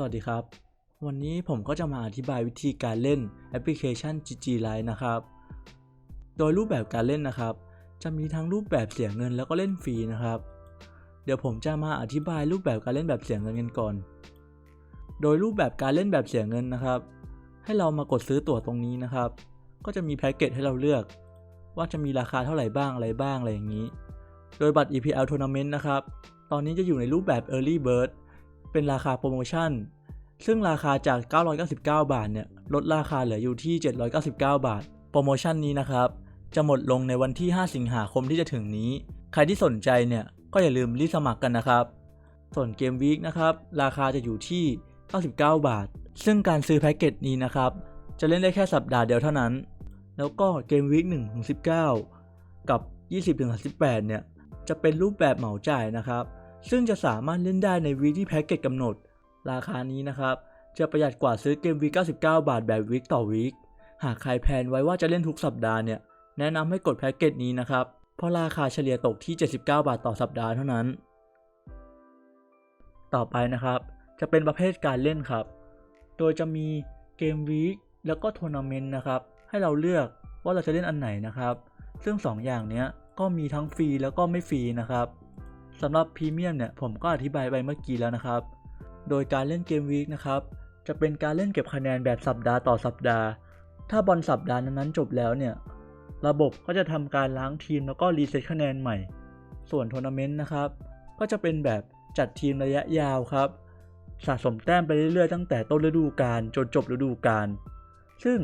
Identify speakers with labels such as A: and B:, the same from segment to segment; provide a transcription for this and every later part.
A: สวัสดีครับ วันนี้ผมก็จะมาอธิบายวิธีการเล่นแอปพลิเคชัน GG Live นะครับ โดยรูปแบบการเล่นนะครับ จะมีทั้งรูปแบบเสียเงินแล้วก็เล่นฟรีนะครับ เดี๋ยวผมจะมาอธิบายรูปแบบการเล่นแบบเสียเงินกันก่อน โดยรูปแบบการเล่นแบบเสียเงินนะครับ ให้เรามากดซื้อตั๋วตรงนี้นะครับ ก็จะมีแพ็กเกจให้เราเลือก ว่าจะมีราคาเท่าไหร่บ้างอะไรบ้างอะไรอย่างนี้ โดยบัตร EPL Tournament นะครับ ตอนนี้จะอยู่ในรูปแบบ Early Bird เป็นราคาโปรโมชั่น ซึ่งราคาจาก 999 บาทเนี่ยลดราคาเหลืออยู่ที่ 799 บาท โปรโมชั่นนี้นะครับ จะหมดลงในวันที่ 5 สิงหาคมที่จะถึงนี้ ใครที่สนใจเนี่ยก็อย่าลืมรีบสมัครกันนะครับ ส่วนเกมวีคนะครับราคาจะอยู่ที่ 99 บาท ซึ่งการซื้อแพ็กเกจนี้นะครับ จะเล่นได้แค่สัปดาห์เดียวเท่านั้น แล้วก็เกมวีค1ถึง19 กับ 20ถึง38 เนี่ยจะเป็นรูปแบบเหมาจ่ายนะครับ ซึ่งจะสามารถเล่นได้ในวีที่แพ็กเกจกำหนด ราคานี้นะครับ จะประหยัดกว่าซื้อเกมวี99 บาทแบบวีคต่อวีคหากใครแพลนไว้ว่าจะเล่นทุกสัปดาห์เนี่ย แนะนำให้กดแพ็กเกจนี้นะครับ เพราะราคาเฉลี่ยตกที่ 79 บาทต่อสัปดาห์เท่านั้น ต่อไปนะครับ จะเป็นประเภทการเล่นครับ โดยจะมีเกมวีคแล้วก็ทัวร์นาเมนต์นะครับ ให้เราเลือกว่าเราจะเล่นอันไหนนะครับ ซึ่ง 2อย่างเนี้ยก็มีทั้งฟรีแล้วก็ไม่ฟรีนะครับ สำหรับพรีเมียมเนี่ยผมก็อธิบายไปเมื่อกี้แล้วนะครับ โดยการเล่นเกมวีคนะครับจะเป็นการเล่นเก็บคะแนนแบบสัปดาห์ต่อสัปดาห์ ถ้าบอลสัปดาห์นั้นจบแล้วเนี่ยระบบก็จะทำการล้างทีมแล้วก็รีเซ็ตคะแนนใหม่ ส่วนทัวร์นาเมนต์นะครับก็จะเป็นแบบจัดทีมระยะยาวครับ สะสมแต้มไปเรื่อยๆ ตั้งแต่ต้นฤดูกาลจนจบฤดูกาลซึ่ง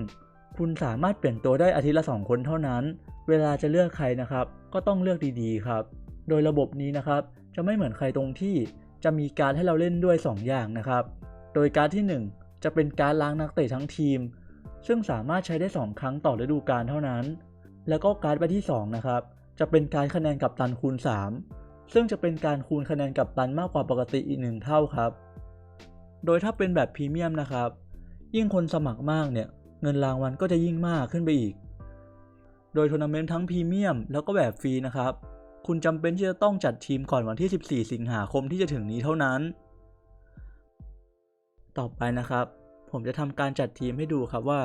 A: คุณสามารถเปลี่ยนตัวได้อาทิตย์ละ 2 คนเท่านั้น เวลาจะเลือกใครนะครับ ก็ต้องเลือกดีๆครับ โดยระบบนี้นะครับ จะไม่เหมือนใครตรงที่จะมีการให้เราเล่นด้วย 2 อย่างนะครับ โดยการที่ 1 จะเป็นการล้างนักเตะทั้งทีม ซึ่งสามารถใช้ได้ 2 ครั้งต่อฤดูกาลเท่านั้น แล้วก็การใบที่ 2 นะครับ จะเป็นการคะแนนกับตันคูณ 3 ซึ่งจะเป็นการคูณคะแนนกับตันมากกว่าปกติอีกหนึ่งเท่าครับ โดยถ้าเป็นแบบพรีเมียมนะครับ ยิ่งคนสมัครมากเนี่ย เงินรางวัลก็จะยิ่งมากขึ้นไปอีก โดยทัวร์นาเมนต์ทั้งพรีเมียมแล้วก็แบบฟรีนะครับ คุณจำเป็นที่จะต้องจัดทีมก่อนวันที่ 14 สิงหาคมที่จะถึงนี้เท่านั้น ต่อไปนะครับ ผมจะทำการจัดทีมให้ดูครับว่า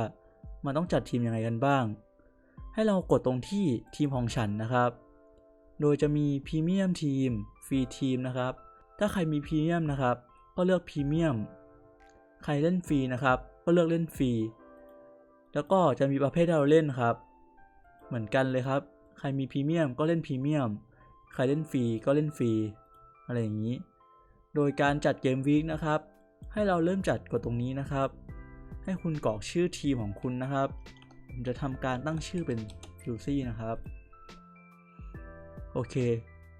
A: มันต้องจัดทีมยังไงกันบ้าง ให้เรากดตรงที่ทีมของฉันนะครับ โดยจะมีพรีเมียมทีมฟรีทีมนะครับ ถ้าใครมีพรีเมียมนะครับ ก็เลือกพรีเมียม ใครเล่นฟรีนะครับ ก็เลือกเล่นฟรี แล้วก็จะมีประเภทที่เราเล่นครับ เหมือนกันเลยครับใครมีพรีเมียมก็เล่นพรีเมียม ใครเล่นฟรีก็เล่นฟรีอะไรอย่างนี้ โดยการจัดเกมวีคนะครับ ให้เราเริ่มจัดกดตรงนี้นะครับ ให้คุณกรอกชื่อทีมของคุณนะครับผมจะทำการตั้งชื่อเป็นยูซี่นะครับ โอเค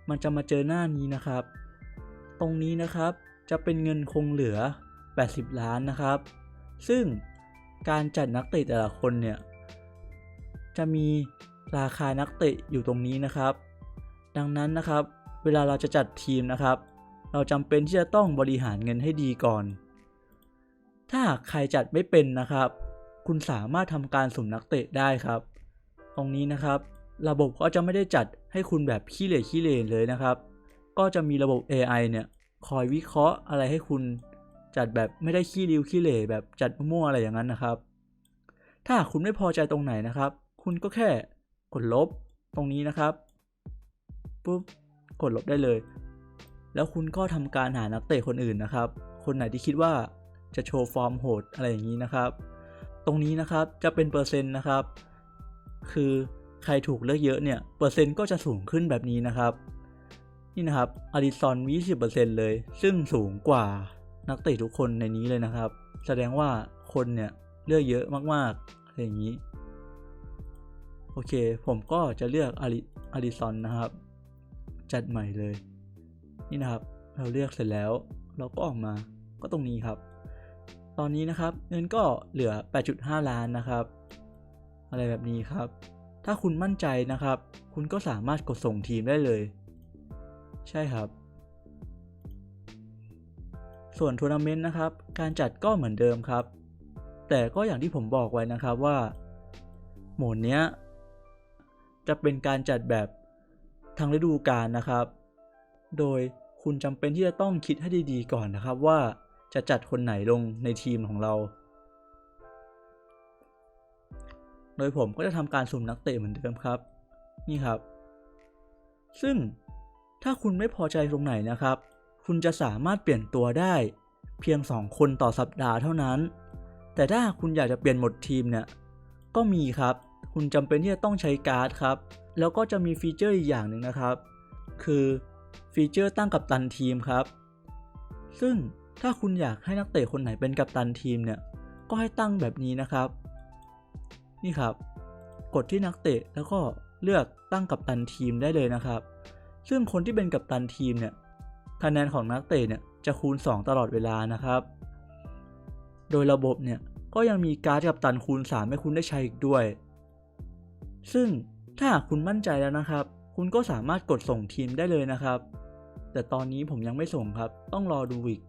A: มันจะมาเจอหน้านี้นะครับ ตรงนี้นะครับจะเป็นเงินคงเหลือ 80 ล้านนะครับ ซึ่งการจัดนักเตะแต่ละคนเนี่ย จะมีราคานักเตะอยู่ตรงนี้นะครับ ดังนั้นนะครับ เวลาเราจะจัดทีมนะครับ เราจำเป็นที่จะต้องบริหารเงินให้ดีก่อน ถ้าหากใครจัดไม่เป็นนะครับ คุณสามารถทำการสุ่มนักเตะได้ครับ ตรงนี้นะครับ ระบบก็จะไม่ได้จัดให้คุณแบบขี้เหร่ขี้เหร่เลยนะครับ ก็จะมีระบบ AI เนี่ยคอยวิเคราะห์อะไรให้คุณจัดแบบไม่ได้ขี้ริ้วขี้เหร่แบบจัดมั่วอะไรอย่างนั้นนะครับ ถ้าคุณไม่พอใจตรงไหนนะครับ คุณก็แค่กดลบตรงนี้นะครับ ปุ๊บกดลบได้เลย แล้วคุณก็ทำการหานักเตะคนอื่นนะครับ คนไหนที่คิดว่าจะโชว์ฟอร์มโหดอะไรอย่างนี้นะครับ ตรงนี้นะครับจะเป็นเปอร์เซ็นต์นะครับ คือใครถูกเลือกเยอะเนี่ยเปอร์เซ็นต์ก็จะสูงขึ้นแบบนี้นะครับ นี่นะครับอาริซอนมี20%เลย ซึ่งสูงกว่านักเตะทุกคนในนี้เลยนะครับ แสดงว่าคนเนี่ยเลือกเยอะมากๆอะไรอย่างนี้ โอเค ผมก็จะเลือกอาริอาริซอนนะครับ จัดใหม่เลย นี่นะครับ เราเลือกเสร็จแล้ว เราก็ออกมาก็ตรงนี้ครับ ตอนนี้นะครับเงินก็เหลือ 8.5 ล้านนะครับ อะไรแบบนี้ครับ ถ้าคุณมั่นใจนะครับ คุณก็สามารถกดส่งทีมได้เลย ใช่ครับ ส่วนทัวร์นาเมนต์นะครับ การจัดก็เหมือนเดิมครับ แต่ก็อย่างที่ผมบอกไว้นะครับว่า โหมดเนี้ยจะเป็นการจัดแบบ ทางฤดูกาลนะครับ โดยคุณจำเป็นที่จะต้องคิดให้ดีๆก่อนนะครับว่าจะจัดคนไหนลงในทีมของเรา โดยผมก็จะทำการสุ่มนักเตะเหมือนเดิมครับ นี่ครับ ซึ่งถ้าคุณไม่พอใจตรงไหนนะครับ คุณจะสามารถเปลี่ยนตัวได้ เพียง 2 คนต่อสัปดาห์เท่านั้น แต่ถ้าคุณอยากจะเปลี่ยนหมดทีมเนี่ย ก็มีครับ คุณจำเป็นที่จะต้องใช้การ์ดครับ แล้วก็จะมีฟีเจอร์อีกอย่างหนึ่งนะครับ คือฟีเจอร์ตั้งกัปตันทีมครับ ซึ่งถ้าคุณอยากให้นักเตะคนไหนเป็นกัปตันทีมเนี่ย ก็ให้ตั้งแบบนี้นะครับ นี่ครับ กดที่นักเตะแล้วก็เลือกตั้งกัปตันทีมได้เลยนะครับ ซึ่งคนที่เป็นกัปตันทีมเนี่ย คะแนนของนักเตะเนี่ยจะคูณ 2 ตลอดเวลานะครับ โดยระบบเนี่ยก็ยังมีการ์ดกัปตันคูณ 3 ให้คุณได้ใช้อีกด้วย ซึ่ง ถ้าหากคุณมั่นใจแล้วนะครับ คุณก็สามารถกดส่งทีมได้เลยนะครับ แต่ตอนนี้ผมยังไม่ส่งครับ ต้องรอดูอีก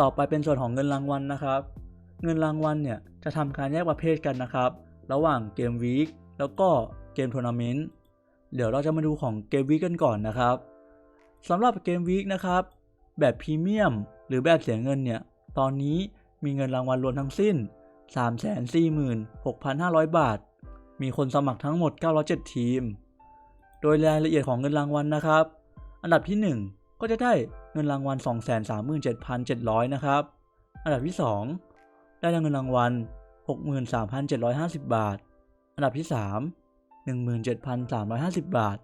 A: ต่อไปเป็นส่วนของเงินรางวัลนะครับ เงินรางวัลเนี่ยจะทำการแยกประเภทกันนะครับ ระหว่างเกมวีคแล้วก็เกมทัวร์นาเมนต์เดี๋ยวเราจะมาดูของเกมวีคกันก่อนนะครับสำหรับเกมวีคนะครับ แบบพรีเมียมหรือแบบเสียเงินเนี่ย ตอนนี้มีเงินรางวัลรวมทั้งสิ้น 346,500 บาท มีคนสมัครทั้งหมด 907 ทีม โดยรายละเอียดของเงินรางวัลนะครับ อันดับที่ 1 ก็จะได้เงินรางวัล 237,700 นะครับ อันดับที่ 2 ได้เงินรางวัล 63,750 บาท อันดับที่ 3 17,350 บาท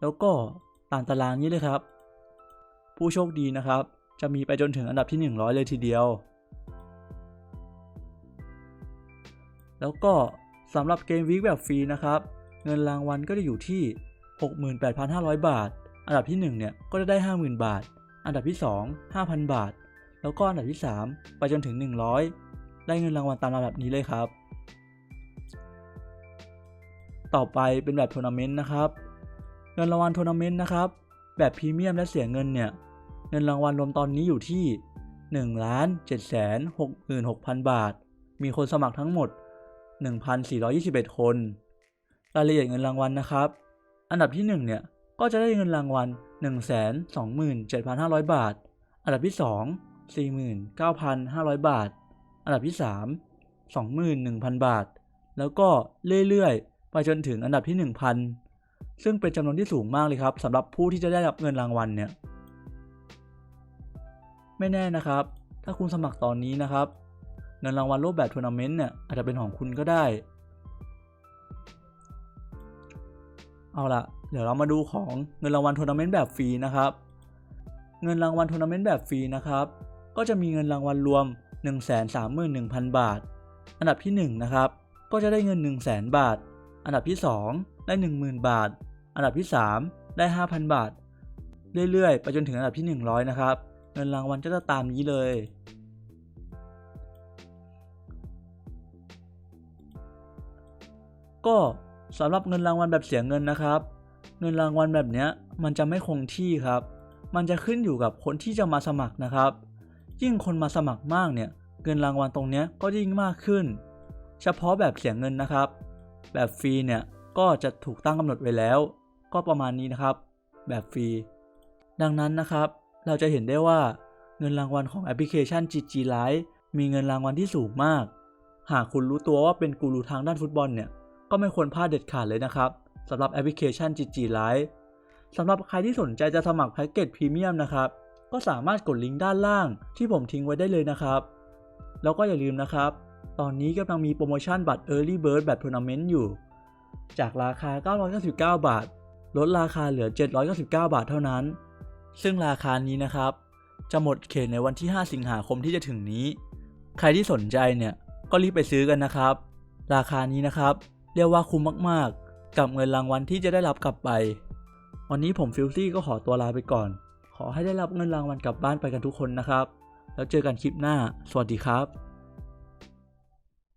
A: แล้วก็ตามตารางนี้เลยครับ ผู้โชคดีนะครับ จะมีไปจนถึงอันดับที่ 100 เลยทีเดียว แล้วก็สำหรับเกมวีคแบบฟรีนะครับ เงินรางวัลก็จะอยู่ที่ 68,500 บาท อันดับที่1เนี่ยก็จะได้ 50,000 บาท อันดับที่ 2 5,000 บาท แล้วก็อันดับที่ 3 ไปจนถึง 100 ได้เงินรางวัลตามลำดับนี้เลยครับ ต่อไปเป็นแบบทัวร์นาเมนต์นะครับ เงินรางวัลทัวร์นาเมนต์นะครับ แบบพรีเมียมและเสียเงินเนี่ย เงินรางวัลรวมตอนนี้อยู่ที่ 1 7 6 6 0 0 0 บาท มีคนสมัครทั้งหมด 1,421 คน รายละเอียดเงินรางวัลนะครับ อันดับที่ 1 เนี่ย ก็จะได้เงินรางวัล 127,500 บาท อันดับที่ 2 49,500 บาท อันดับที่ 3 21,000 บาท แล้วก็เรื่อยๆ ไปจนถึงอันดับที่ 1,000 ซึ่งเป็นจำนวนที่สูงมากเลยครับสำหรับผู้ที่จะได้รับเงินรางวัลเนี่ย ไม่แน่นะครับ ถ้าคุณสมัครตอนนี้นะครับ เงินรางวัลรูปแบบทัวร์นาเมนต์เนี่ยอาจจะเป็นของคุณก็ได้ เอาละเดี๋ยวเรามาดูของเงินรางวัลทัวร์นาเมนต์แบบฟรีนะครับ เงินรางวัลทัวร์นาเมนต์แบบฟรีนะครับ ก็จะมีเงินรางวัลรวม 131,000 บาท อันดับที่ 1 นะครับ ก็จะได้เงิน 100,000 บาท อันดับที่ 2 ได้ 10,000 บาท อันดับที่ 3 ได้ 5,000 บาท เรื่อยๆ ไปจนถึงอันดับที่ 100 นะครับ เงินรางวัลก็จะตามนี้เลย ก็สำหรับเงินรางวัลแบบเสียเงินนะครับ เงินรางวัลแบบเนี้ยมันจะไม่คงที่ครับ มันจะขึ้นอยู่กับคนที่จะมาสมัครนะครับ ยิ่งคนมาสมัครมากเนี่ยเงินรางวัลตรงเนี้ยก็ยิ่งมากขึ้น เฉพาะแบบเสียเงินนะครับ แบบฟรีเนี่ยก็จะถูกตั้งกำหนดไว้แล้ว ก็ประมาณนี้นะครับ แบบฟรี ดังนั้นนะครับ เราจะเห็นได้ว่าเงินรางวัลของแอปพลิเคชัน GG Live มีเงินรางวัลที่สูงมาก หากคุณรู้ตัวว่าเป็นกูรูทางด้านฟุตบอลเนี่ย ก็ไม่ควรพลาดเด็ดขาดเลยนะครับสำหรับแอปพลิเคชัน GG Live สำหรับใครที่สนใจจะสมัครแพ็กเกจพรีเมียมนะครับ ก็สามารถกดลิงก์ด้านล่างที่ผมทิ้งไว้ได้เลยนะครับ แล้วก็อย่าลืมนะครับ ตอนนี้กำลังมีโปรโมชั่นบัตร Early Bird แบบทัวร์นาเมนต์อยู่ จากราคา 999 บาท ลดราคาเหลือ 799 บาทเท่านั้น ซึ่งราคานี้นะครับ จะหมดเขตในวันที่ 5 สิงหาคมที่จะถึงนี้ ใครที่สนใจเนี่ยก็รีบไปซื้อกันนะครับ ราคานี้นะครับ เรียกว่าคุ้มมากๆ กับเงินรางวัลที่จะได้รับกลับไป วันนี้ผมฟิลซี่ก็ขอตัวลาไปก่อน ขอให้ได้รับเงินรางวัลกลับบ้านไปกันทุกคนนะครับ แล้วเจอกันคลิปหน้า สวัสดีครับ